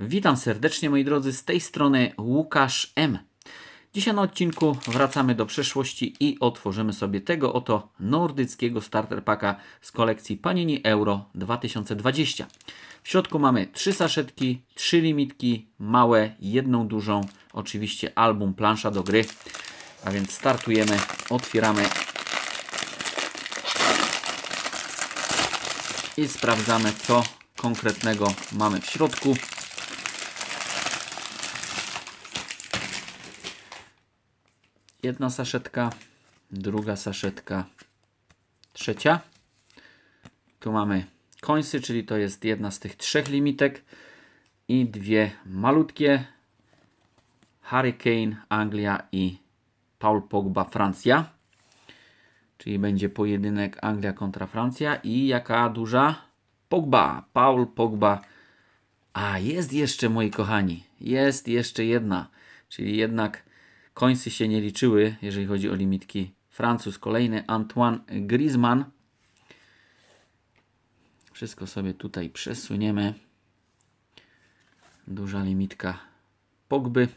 Witam serdecznie moi drodzy, z tej strony Łukasz M. Dzisiaj na odcinku wracamy do przeszłości i otworzymy sobie tego oto nordyckiego starter packa z kolekcji Panini Euro 2020. W środku mamy trzy saszetki, trzy limitki, małe, jedną dużą, oczywiście album, plansza do gry. A więc startujemy, otwieramy i sprawdzamy co konkretnego mamy w środku. Jedna saszetka, druga saszetka, trzecia. Tu mamy końsy, czyli to jest jedna z tych trzech limitek i dwie malutkie Hurricane Anglia i Paul Pogba Francja. Czyli będzie pojedynek Anglia kontra Francja i jaka duża? Pogba, Paul Pogba. A jest jeszcze, moi kochani, jest jeszcze jedna, czyli jednak końcy się nie liczyły, jeżeli chodzi o limitki. Francuz kolejny, Antoine Griezmann. Wszystko sobie tutaj przesuniemy. Duża limitka Pogby.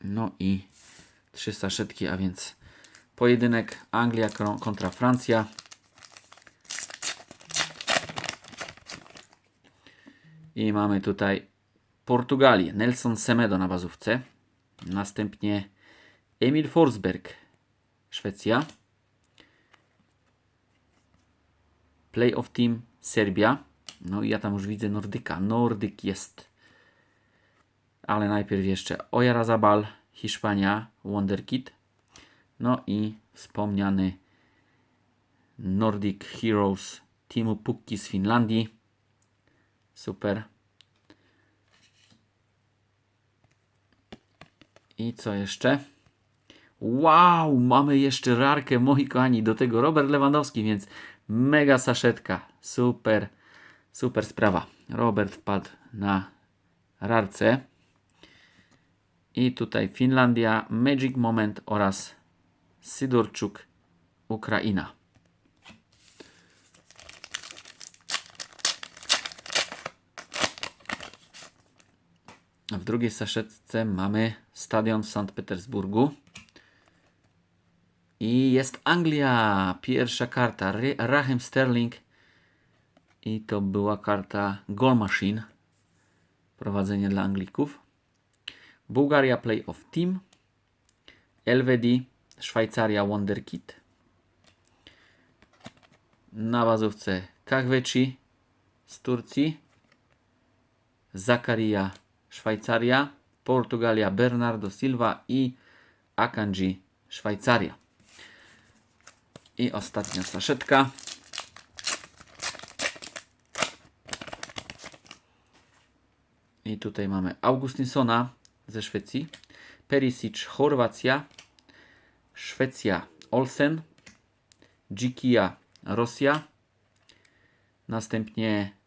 No i trzy saszetki, a więc pojedynek Anglia kontra Francja. I mamy tutaj Portugalię, Nelson Semedo na bazówce. Następnie Emil Forsberg, Szwecja. Playoff Team, Serbia. No i ja tam już widzę Nordyka. Nordyk jest. Ale najpierw jeszcze Oyarzabal, Hiszpania, Wonderkid. No i wspomniany Nordic Heroes Teamu Pukki z Finlandii. Super. I co jeszcze? Wow, mamy jeszcze rarkę, moi kochani, do tego Robert Lewandowski, więc mega saszetka. Super, super sprawa. Robert wpadł na rarce. I tutaj Finlandia, Magic Moment oraz Sydorczuk, Ukraina. W drugiej saszetce mamy stadion w Sankt Petersburgu. I jest Anglia. Pierwsza karta. Raheem Sterling. I to była karta Goal Machine. Prowadzenie dla Anglików. Bułgaria Playoff Team. LVD. Szwajcaria Wonderkid. Na bazówce Kahveci z Turcji. Zakaria Szwajcaria, Portugalia Bernardo Silva i Akanji Szwajcaria. I ostatnia saszetka. I tutaj mamy Augustinsona ze Szwecji, Perisic Chorwacja, Szwecja Olsen, Dzikia Rosja, następnie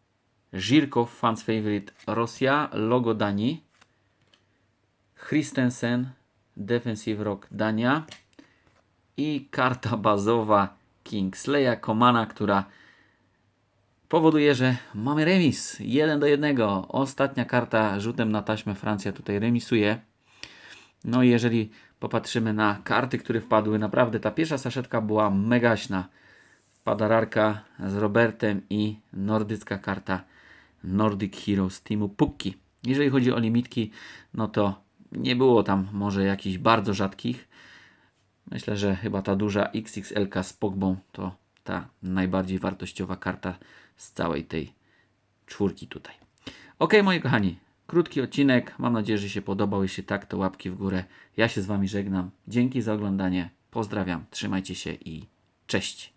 Żirkow, fans favorite Rosja, logo Danii. Christensen, defensive rock Dania. I karta bazowa Kingsleya Komana, która powoduje, że mamy remis. 1 do 1. Ostatnia karta rzutem na taśmę Francja tutaj remisuje. No i jeżeli popatrzymy na karty, które wpadły, naprawdę ta pierwsza saszetka była megaśna. Wpada rarka z Robertem i nordycka karta Nordic Heroes Teamu Pukki. Jeżeli chodzi o limitki, no to nie było tam może jakichś bardzo rzadkich. Myślę, że chyba ta duża XXL z Pogbą to ta najbardziej wartościowa karta z całej tej czwórki tutaj. Ok, moi kochani, krótki odcinek. Mam nadzieję, że się podobał. Jeśli tak, to łapki w górę. Ja się z Wami żegnam. Dzięki za oglądanie. Pozdrawiam. Trzymajcie się i cześć.